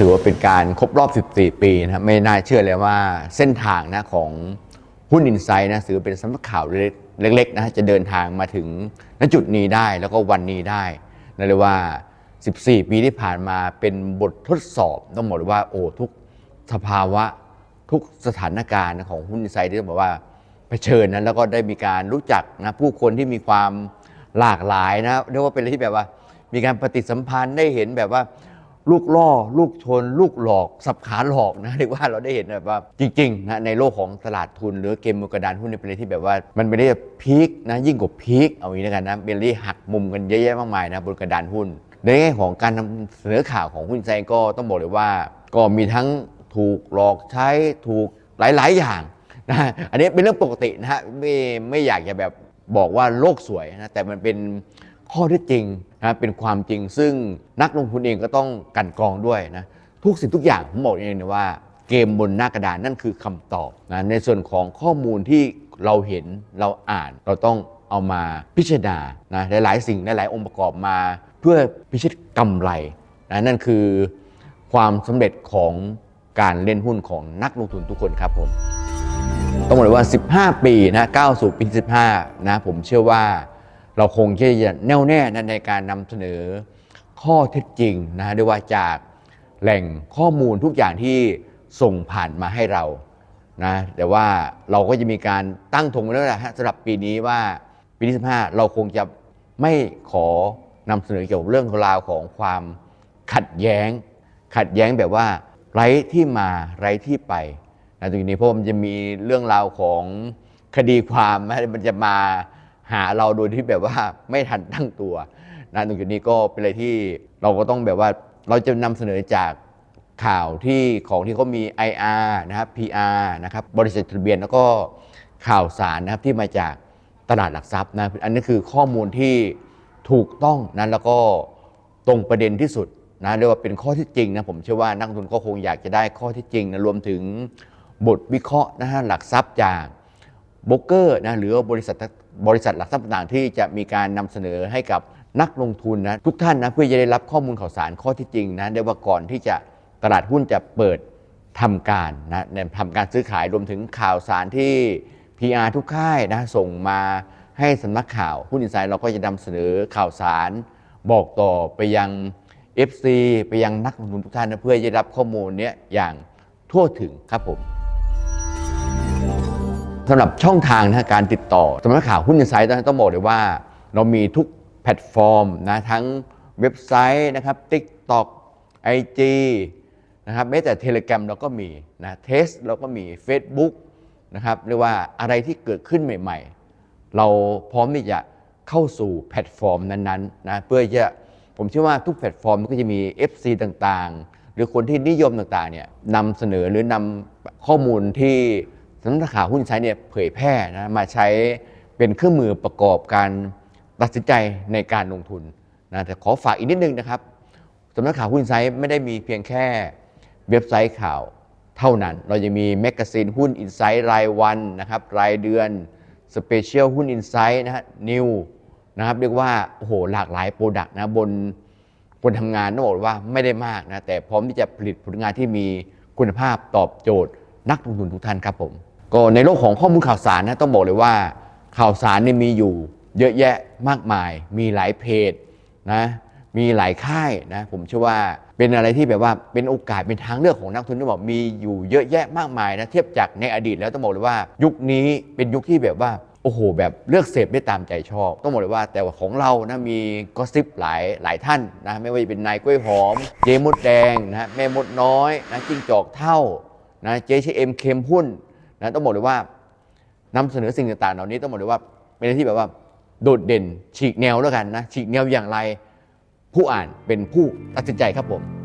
ถือว่าเป็นการครบรอบ 14 ปีนะครับไม่น่าเชื่อเลยว่าเส้นทางนะของหุ้นอินไซด์นะถือเป็นสำนักข่าวเล็กๆนะจะเดินทางมาถึงณจุดนี้ได้แล้วก็วันนี้ได้นั่นเลยว่า 14 ปีที่ผ่านมาเป็นบททดสอบต้องบอกว่าโอ้ทุกสภาวะทุกสถานการณ์ของหุ้นอินไซด์ที่ต้องบอกว่าเผชิญนะแล้วก็ได้มีการรู้จักนะผู้คนที่มีความหลากหลายนะเรียกว่าเป็นอะไรที่แบบว่า มีการปฏิสัมพันธ์ได้เห็นแบบว่า ลูกล่อ ลูกชน ลูกหลอก สับขาหลอกนะเรียกว่าเราได้เห็นแบบว่าจริงๆนะในโลกของตลาดทุน หรือเกมมือกระดานหุ้นเนี่ยเป็นอะไรที่แบบว่า มันไม่ได้พีคนะยิ่งกว่าพีคเอางี้แล้วกันนะเป็นเรื่หักมุมกันเยอะแยะมากมายนะบนกระดานหุ้น ในแง่ของการนำเสนอข่าวของหุ้นไซก็ต้องบอกเลยว่า ก็มีทั้งถูกหลอกใช้ถูกหลาย ๆ อย่างนะอันนี้เป็นเรื่องปกตินะฮะไม่ไม่อยากจะแบบบอกว่าโลกสวยนะแต่มันเป็น ข้อเท็จจริงนะเป็นความจริง ซึ่งนักลงทุนเองก็ต้องกันกรองด้วยนะทุกสิ่งทุกอย่างผมบอกเองนะว่าเกมบนหน้ากระดานนั่นคือคำตอบนะในส่วนของข้อมูลที่เราเห็นเราอ่านเราต้องเอามาพิจารณานะหลาย ๆ สิ่งหลาย ๆ องค์ประกอบมา เพื่อพิชิตกำไรนะนั่นคือความสำเร็จของการเล่นหุ้นของนักลงทุนทุกคนครับผม ต้องบอกเลยว่า 15 ปีนะก้าวสู่ปี 15 นะผมเชื่อว่า เราคงจะแน่วแน่นในการนำเสนอข้อเท็จจริงนะด้วยว่าจากแหล่งข้อมูลทุกอย่างที่ส่งผ่านมาให้เรานะแต่ว่าเราก็จะมีการตั้งธงไว้แล้วแหละฮะสำหรับปีนี้ว่าปีที่15 เราคงจะไม่ขอนำเสนอเกี่ยวกับเรื่องราวของความขัดแย้ง ขัดแย้งแบบว่าไร้ที่มาไร้ที่ไปนะตรงนี้เพราะมันจะมีเรื่องราวของคดีความนะมันจะมา หาเราโดยที่แบบว่าไม่ทันตั้งตัวนะตรงจุดนี้ก็เป็นอะไรที่เราก็ต้องแบบว่าเราจะนำเสนอจากข่าวที่ของที่เขามี IR นะครับ PR นะครับบริษัททะเบียนแล้วก็ข่าวสารนะครับที่มาจากตลาดหลักทรัพย์นะอันนี้คือข้อมูลที่ถูกต้องนะแล้วก็ตรงประเด็นที่สุดนะเรียกว่าเป็นข้อที่จริงนะผมเชื่อว่านักลงทุนก็คงอยากจะได้ข้อที่จริงนะรวมถึงบทวิเคราะห์นะฮะหลักทรัพย์จากโบรกเกอร์นะหรือบริษัท บริษัทหลักทรัพย์ต่างๆที่จะมีการนำเสนอให้กับนักลงทุนนะทุกท่านนะเพื่อจะได้รับข้อมูลข่าวสารข้อที่จริงนะเรียกว่าก่อนที่จะตลาดหุ้นจะเปิดทำการนะทำการซื้อขายรวมถึงข่าวสารที่ PR ทุกค่ายนะส่งมาให้สำนักข่าวหุ้นอินไซด์เราก็จะนำเสนอข่าวสารบอกต่อไปยัง FC ไปยังนักลงทุนทุกท่านนะเพื่อจะได้รับข้อมูลเนี้ยอย่างทั่วถึงครับผม สำหรับช่องทางนะการติดต่อสำนักข่าวหุ้นอินไซด์ต้องบอกเลยว่า เรามีทุกแพลตฟอร์มนะทั้งเว็บไซต์นะครับ TikTok IG นะครับแม้แต่ Telegram เราก็มีนะเทสเราก็มี Facebook นะครับเรียกว่าอะไรที่เกิดขึ้นใหม่ ๆ เราพร้อมที่จะเข้าสู่แพลตฟอร์มนั้นๆนะเพื่อจะผมเชื่อว่าทุกแพลตฟอร์มก็จะมี FC ต่างๆ หรือคนที่นิยมต่างๆเนี่ยนำเสนอหรือนำข้อมูลที่ สำนักข่าวหุ้นใช้เนี่ยเผยแพร่นะมาใช้เป็นเครื่องมือประกอบการตัดสินใจในการลงทุนนะแต่ขอฝากอีกนิดนึงนะครับสำนักข่าวหุ้นไซต์ไม่ได้มีเพียงแค่เว็บไซต์ข่าวเท่านั้น เรายังมีแมกกาซีนหุ้นอินไซต์รายวันนะครับรายเดือนสเปเชียลหุ้นอินไซต์นะฮะนิวนะครับเรียกว่าโอ้โหหลากหลายโปรดักต์นะบนคนทำงานต้องบอกว่าไม่ได้มากนะแต่พร้อมที่จะผลิตผลงานที่มีคุณภาพตอบโจทย์นักลงทุนทุกท่านครับผม ก็ในโลกของข้อมูลข่าวสารนะต้องบอกเลยว่า ข่าวสารนี่มีอยู่เยอะแยะมากมาย มีหลายเพจนะมีหลายค่ายนะผมเชื่อว่าเป็นอะไรที่แบบว่าเป็นโอกาสเป็นทางเลือกของนักทุนที่บอกมีอยู่เยอะแยะมากมายนะเทียบจากในอดีตแล้วต้องบอกเลยว่า ยุคนี้เป็นยุคที่แบบว่าโอ้โหแบบเลือกเสพได้ตามใจชอบ ต้องบอกเลยว่าแต่ว่าของเรานะมีก็ซิปหลายหลายท่านนะไม่ว่าจะเป็นนายกล้วยหอมเจมดแดงนะแม่มดน้อยนะจิ้งจอกเท่านะเจชเอ็มเค็มหุ้น นะต้องบอกเลยว่านำเสนอสิ่งต่างๆ เหล่านี้ต้องบอกเลยว่าเป็นอะไรที่แบบว่าโดดเด่นฉีกแนวแล้วกันนะฉีกแนวอย่างไร ผู้อ่านเป็นผู้ตัดสินใจครับผม